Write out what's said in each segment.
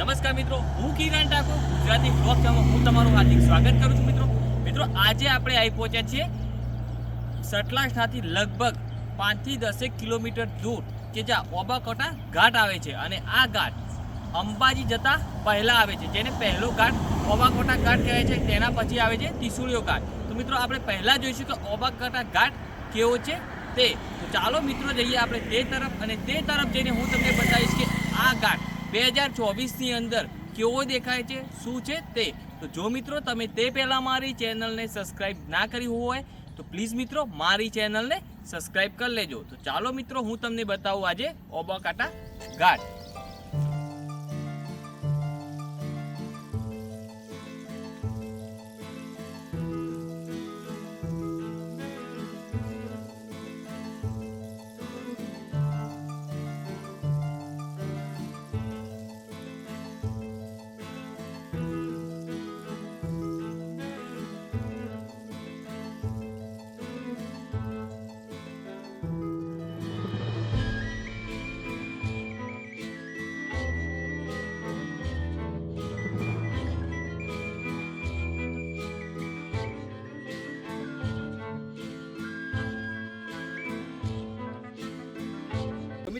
નમસ્કાર મિત્રો, હું કિરણ ઠાકોર, ગુજરાતી બ્લોક ચેનલમાં હું તમારું હાર્દિક સ્વાગત કરું છું મિત્રો. મિત્રો, આજે આપણે આવી પહોંચ્યા છીએ સટલાસથી લગભગ પાંચથી દસેક કિલોમીટર દૂર, કે જ્યાં ઓબાકોટા ઘાટ આવે છે. અને આ ઘાટ અંબાજી જતા પહેલાં આવે છે, જેને પહેલો ઘાટ ઓબાકોટા ઘાટ કહેવાય છે. તેના પછી આવે છે ત્રિશુળિયો ઘાટ. તો મિત્રો, આપણે પહેલાં જોઈશું કે ઓબાકોટા ઘાટ કેવો છે તે. તો ચાલો મિત્રો, જઈએ આપણે તે તરફ. અને તે તરફ જઈને હું તમને બતાવીશ કે આ ઘાટ બે હજાર ચોવીસની અંદર કેવો દેખાય છે? શું છે તે? તો જો મિત્રો, તમે તે પહેલાં મારી ચેનલને સબસ્ક્રાઈબ ના કરી હોય, તો પ્લીઝ મિત્રો, મારી ચેનલને સબસ્ક્રાઈબ કરી લેજો. તો ચાલો મિત્રો, હું તમને બતાવું આજે ઓબાકાટા ઘાટ.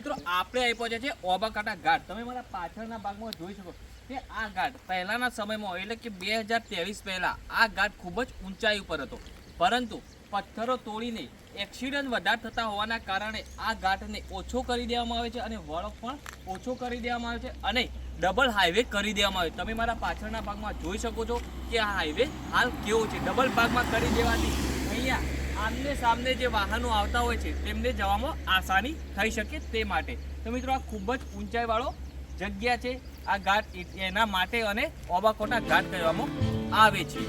મિત્રો, આપણે આવી પહોંચ્યા છે ઓબાકાટા ઘાટ. તમે મારા પાછળના ભાગમાં જોઈ શકો કે આ ઘાટ પહેલાંના સમયમાં, એટલે કે બે હજાર ત્રેવીસ પહેલાં, આ ઘાટ ખૂબ જ ઊંચાઈ ઉપર હતો. પરંતુ પથ્થરો તોડીને એક્સિડન્ટ વધારે થતા હોવાના કારણે આ ઘાટને ઓછો કરી દેવામાં આવે છે અને વળો પણ ઓછો કરી દેવામાં આવે છે અને ડબલ હાઈવે કરી દેવામાં આવે તમે મારા પાછળના ભાગમાં જોઈ શકો છો કે આ હાઈવે હાલ કેવો છે. ડબલ ભાગમાં કરી દેવાથી અહીંયા આમને સામને જે વાહનો આવતા હોય છે, તેમને જવામાં આસાની થઈ શકે તે માટે. તો મિત્રો, આ ખૂબ જ ઊંચાઈવાળો જગ્યા છે. આ ઘાટ એના માટે અને ઓબાકોટા ઘાટ કહેવામાં આવે છે.